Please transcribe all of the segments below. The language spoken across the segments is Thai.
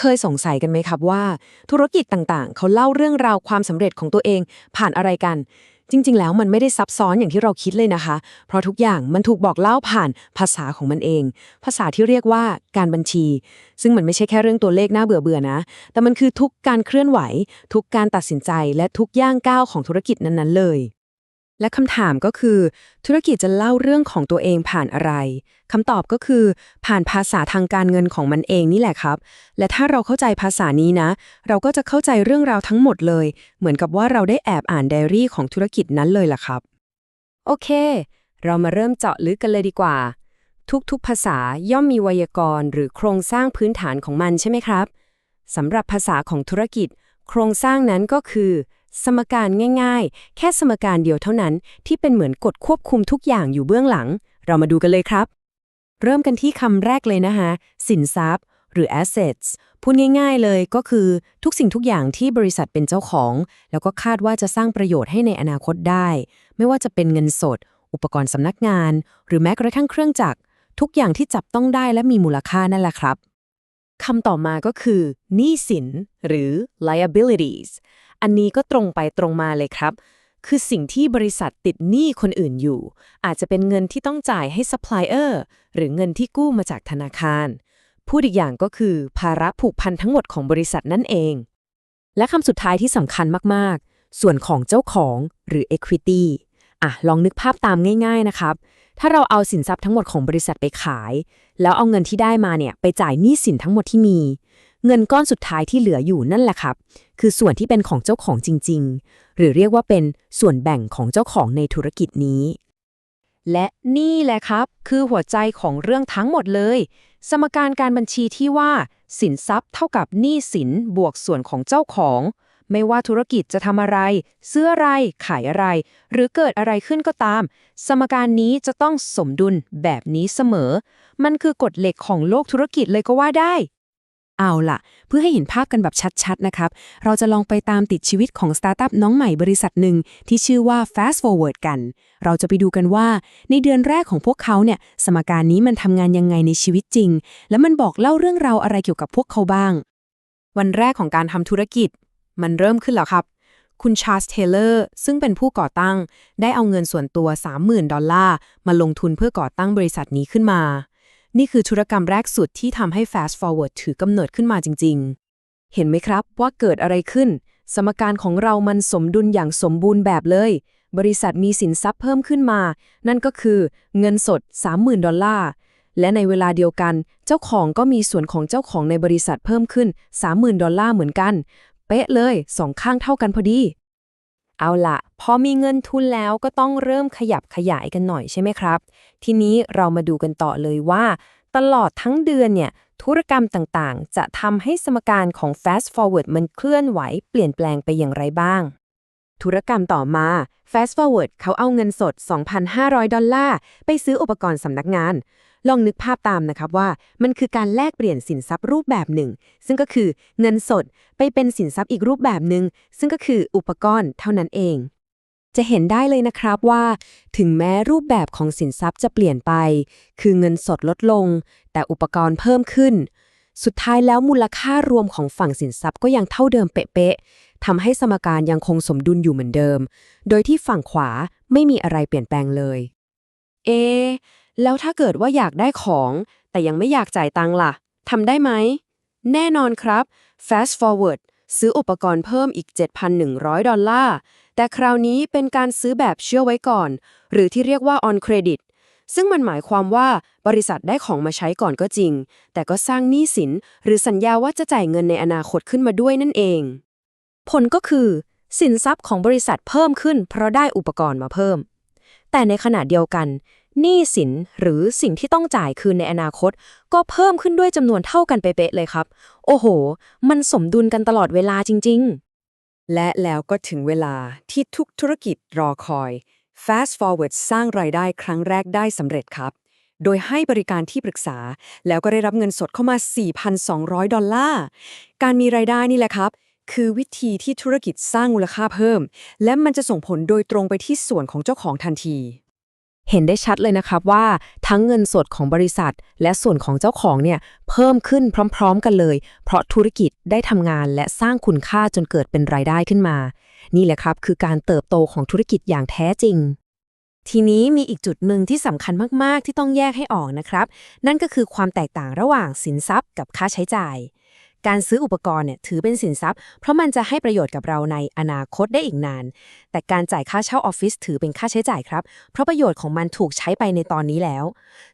เคยสงสัยกันไหมครับว่า ธุรกิจต่างๆ เขาเล่าเรื่องราวความสำเร็จของตัวเอง ผ่านอะไรกัน จริง ๆ แล้วมันไม่ได้ซับซ้อนอย่างที่เราคิดเลยนะคะ เพราะทุกอย่างมันถูกบอกเล่าผ่านภาษาของมันเอง ภาษาที่เรียกว่าการบัญชี ซึ่งมันไม่ใช่แค่เรื่องตัวเลขน่าเบื่อๆนะ แต่มันคือทุกการเคลื่อนไหว ทุกการตัดสินใจและทุกย่างก้าวของธุรกิจนั้นๆเลย และคำถามก็คือ ธุรกิจจะเล่าเรื่องของตัวเองผ่านอะไรคำตอบก็คือ ผ่านภาษาทางการเงินของมันเองนี่แหละครับ และถ้าเราเข้าใจภาษานี้นะ เราก็จะเข้าใจเรื่องราวทั้งหมดเลย เหมือนกับว่าเราได้แอบอ่านไดอารี่ของธุรกิจนั้นเลยล่ะครับ โอเค เรามาเริ่มเจาะลึกกันเลยดีกว่า ทุกๆภาษาย่อมมีไวยากรณ์ หรือโครงสร้างพื้นฐานของมันใช่ไหมครับสำหรับภาษาของธุรกิจ โครงสร้างนั้นก็คือ สมการง่ายๆ แค่สมการเดียวเท่านั้นที่เป็นเหมือนกฎควบคุมทุกอย่างอยู่เบื้องหลัง เรามาดูกันเลยครับ เริ่มกันที่คำแรกเลยนะคะสินทรัพย์ หรือ assets พูดง่าย ๆเลยก็คือทุกสิ่งทุกอย่างที่บริษัทเป็นเจ้าของ แล้วก็คาดว่าจะสร้างประโยชน์ให้ในอนาคตได้ ไม่ว่าจะเป็นเงินสด อุปกรณ์สำนักงาน หรือแม้กระทั่งเครื่องจักร ทุกอย่างที่จับต้องได้และมีมูลค่านั่นแหละครับคำต่อมาก็คือหนี้สิน หรือ liabilities อันนี้ก็ตรงไปตรงมาเลยครับ คือสิ่งที่บริษัทติดหนี้คนอื่นอยู่ อาจจะเป็นเงินที่ต้องจ่ายให้ซัพพลายเออร์หรือเงินที่กู้มาจากธนาคาร พูดอีกอย่างก็คือภาระผูกพันทั้งหมดของบริษัทนั่นเอง และคำสุดท้ายที่สำคัญมากๆ ส่วนของเจ้าของหรือ equity อะ ลองนึกภาพตามง่าย ๆ นะครับ ถ้าเราเอาสินทรัพย์ทั้งหมดของบริษัทไปขาย แล้วเอาเงินที่ได้มาเนี่ย ไปจ่ายหนี้สินทั้งหมดที่มี เงินก้อนสุดท้ายที่เหลืออยู่นั่นแหละครับ คือส่วนที่เป็นของเจ้าของจริง ๆ หรือเรียกว่าเป็นส่วนแบ่งของเจ้าของในธุรกิจนี้ และนี่แหละครับ คือหัวใจของเรื่องทั้งหมดเลย สมการการบัญชีที่ว่า สินทรัพย์เท่ากับหนี้สินบวกส่วนของเจ้าของ ไม่ว่าธุรกิจจะทำอะไร ซื้ออะไร ขายอะไร หรือเกิดอะไรขึ้นก็ตาม สมการนี้จะต้องสมดุลแบบนี้เสมอ มันคือกฎเหล็กของโลกธุรกิจเลยก็ว่าได้ เอาล่ะ เพื่อให้เห็นภาพกันแบบชัดๆ นะครับ เราจะลองไปตามติดชีวิตของสตาร์ทอัพน้องใหม่บริษัทหนึ่งที่ชื่อว่า Fast Forward กัน เราจะไปดูกันว่า ในเดือนแรกของพวกเขาเนี่ย สมการนี้มันทำงานยังไงในชีวิตจริง และมันบอกเล่าเรื่องราวอะไรเกี่ยวกับพวกเขาบ้าง วันแรกของการทำธุรกิจ มันเริ่มขึ้นแล้วครับ คุณชาร์ลส์เทเลอร์ซึ่งเป็นผู้ก่อตั้ง ได้เอาเงินส่วนตัว 30,000 ดอลลาร์มาลงทุนเพื่อก่อตั้งบริษัทนี้ขึ้นมา นี่คือธุรกรรมแรกสุดที่ทำให้ Fast Forward ถือกำเนิดขึ้นมาจริง ๆ เห็นไหมครับว่าเกิดอะไรขึ้น สมการของเรามันสมดุลอย่างสมบูรณ์แบบเลย บริษัทมีสินทรัพย์เพิ่มขึ้นมา นั่นก็คือเงินสด 30,000 ดอลลาร์ และในเวลาเดียวกัน เจ้าของก็มีส่วนของเจ้าของในบริษัทเพิ่มขึ้น 30,000 ดอลลาร์เหมือนกัน เป๊ะเลยสองข้างเท่ากันพอดี เอาละพอมีเงินทุนแล้วก็ต้องเริ่มขยับขยายกันหน่อยใช่ไหมครับ ทีนี้เรามาดูกันต่อเลยว่า ตลอดทั้งเดือนเนี่ยธุรกรรมต่างๆ จะทำให้สมการของ Fast Forward มันเคลื่อนไหว เปลี่ยนแปลงไปอย่างไรบ้าง ธุรกรรมต่อมา Fast Forward เขาเอาเงินสด 2,500 ดอลลาร์ ไปซื้ออุปกรณ์สำนักงาน ลองนึกภาพตามนะครับว่า มันคือการแลกเปลี่ยนสินทรัพย์รูปแบบหนึ่ง ซึ่งก็คือเงินสดไปเป็นสินทรัพย์อีกรูปแบบหนึ่งซึ่งก็คืออุปกรณ์เท่านั้นเอง จะเห็นได้เลยนะครับว่า ถึงแม้รูปแบบของสินทรัพย์จะเปลี่ยนไป คือเงินสดลดลง แต่อุปกรณ์เพิ่มขึ้น สุดท้ายแล้วมูลค่ารวมของฝั่งสินทรัพย์ก็ยังเท่าเดิมเป๊ะๆทำให้สมการยังคงสมดุลอยู่เหมือนเดิม โดยที่ฝั่งขวาไม่มีอะไรเปลี่ยนแปลงเลย เอ แล้วถ้าเกิดว่าอยากได้ของ แต่ยังไม่อยากจ่ายตังค์ล่ะทำได้ไหม แน่นอนครับ Fast Forward ซื้ออุปกรณ์เพิ่มอีก 7,100 ดอลลาร์ แต่คราวนี้เป็นการซื้อแบบเชื่อไว้ก่อน หรือที่เรียกว่า on credit ซึ่งมันหมายความว่าบริษัทได้ของมาใช้ก่อนก็จริง แต่ก็สร้างหนี้สิน หรือสัญญาว่าจะจ่ายเงินในอนาคตขึ้นมาด้วยนั่นเอง ผลก็คือ สินทรัพย์ของบริษัทเพิ่มขึ้น เพราะได้อุปกรณ์มาเพิ่ม แต่ในขณะเดียวกัน หนี้สินหรือสิ่งที่ต้องจ่ายคืนในอนาคต ก็เพิ่มขึ้นด้วยจำนวนเท่ากันเป๊ะเลยครับ โอ้โห มันสมดุลกันตลอดเวลาจริง ๆ และแล้วก็ถึงเวลาที่ทุกธุรกิจรอคอย Fast Forward สร้างรายได้ครั้งแรกได้สำเร็จครับ โดยให้บริการที่ปรึกษา แล้วก็ได้รับเงินสดเข้ามา 4,200 ดอลลาร์ การมีรายได้นี่แหละครับ คือวิธีที่ธุรกิจสร้างมูลค่าเพิ่ม และมันจะส่งผลโดยตรงไปที่ส่วนของเจ้าของทันที เห็นได้ชัดเลยนะครับว่าทั้งเงินสดของบริษัท และส่วนของเจ้าของเนี่ยเพิ่มขึ้นพร้อม ๆ กันเลย เพราะธุรกิจได้ทำงานและสร้างคุณค่าจนเกิดเป็นรายได้ขึ้นมา นี่แหละครับคือการเติบโตของธุรกิจอย่างแท้จริง ทีนี้มีอีกจุดหนึ่งที่สำคัญมากๆ ที่ต้องแยกให้ออกนะครับ นั่นก็คือความแตกต่างระหว่างสินทรัพย์กับค่าใช้จ่าย การซื้ออุปกรณ์เนี่ยถือเป็นสินทรัพย์ เพราะมันจะให้ประโยชน์กับเราในอนาคตได้อีกนาน แต่การจ่ายค่าเช่าออฟฟิศถือเป็นค่าใช้จ่ายครับ เพราะประโยชน์ของมันถูกใช้ไปในตอนนี้แล้ว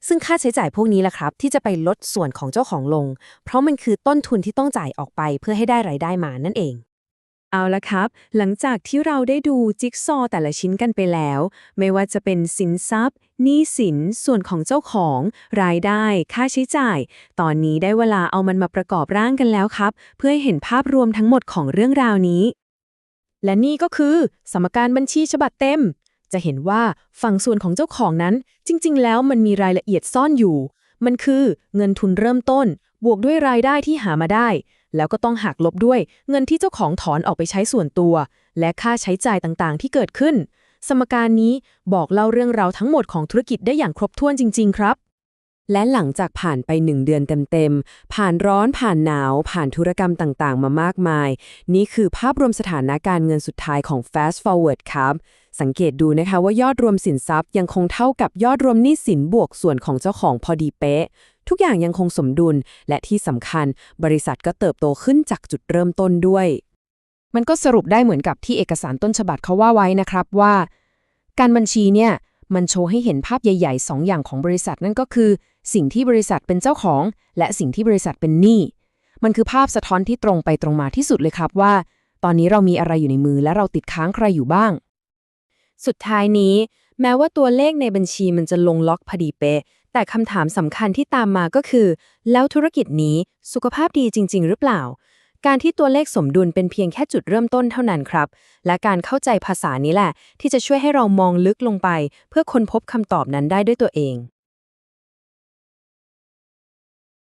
ซึ่งค่าใช้จ่ายพวกนี้แหละครับ ที่จะไปลดส่วนของเจ้าของลง เพราะมันคือต้นทุนที่ต้องจ่ายออกไปเพื่อให้ได้รายได้มานั่นเอง เอาละครับ หลังจากที่เราได้ดูจิ๊กซอว์แต่ละชิ้นกันไปแล้ว ไม่ว่าจะเป็นสินทรัพย์หนี้สิน ส่วนของเจ้าของ รายได้ ค่าใช้จ่าย ตอนนี้ได้เวลาเอามันมาประกอบร่างกันแล้วครับ เพื่อให้เห็นภาพรวมทั้งหมดของเรื่องราวนี้ และนี่ก็คือ สมการบัญชีฉบับเต็ม จะเห็นว่าฝั่งส่วนของเจ้าของนั้น จริง ๆ แล้วมันมีรายละเอียดซ่อนอยู่ มันคือ เงินทุนเริ่มต้น บวกด้วยรายได้ที่หามาได้ แล้วก็ต้องหักลบด้วย เงินที่เจ้าของถอนออกไปใช้ส่วนตัว และค่าใช้จ่ายต่างๆ ที่เกิดขึ้น สมการนี้บอกเล่าเรื่องราวทั้งหมดของธุรกิจได้อย่างครบถ้วนจริง ๆ ครับและหลังจากผ่านไปหนึ่งเดือนเต็มๆ ผ่านร้อนผ่านหนาว ผ่านธุรกรรมต่างๆ มามากมาย นี่คือภาพรวมสถานการณ์เงินสุดท้ายของ Fast Forward ครับ สังเกตดูนะคะว่ายอดรวมสินทรัพย์ยังคงเท่ากับยอดรวมหนี้สินบวกส่วนของเจ้าของพอดีเป๊ะ ทุกอย่างยังคงสมดุล และที่สำคัญ บริษัทก็เติบโตขึ้นจากจุดเริ่มต้นด้วย มันก็สรุปได้เหมือนกับที่เอกสารต้นฉบับเขาว่าไว้นะครับว่า การบัญชีเนี่ยมันโชว์ให้เห็นภาพใหญ่ๆ 2 อย่างของบริษัทนั่นก็คือ สิ่งที่บริษัทเป็นเจ้าของ และสิ่งที่บริษัทเป็นหนี้ มันคือภาพสะท้อนที่ตรงไปตรงมาที่สุดเลยครับว่า ตอนนี้เรามีอะไรอยู่ในมือและเราติดค้างใครอยู่บ้าง สุดท้ายนี้ แม้ว่าตัวเลขในบัญชีมันจะลงล็อกพอดีเป๊ะ แต่คำถามสำคัญที่ตามมาก็คือ แล้วธุรกิจนี้สุขภาพดีจริง ๆ หรือเปล่า การที่ตัวเลขสมดุลเป็นเพียงแค่จุดเริ่มต้นเท่านั้นครับ และการเข้าใจภาษานี้แหละ ที่จะช่วยให้เรามองลึกลงไป เพื่อค้นพบคำตอบนั้นได้ด้วยตัวเอง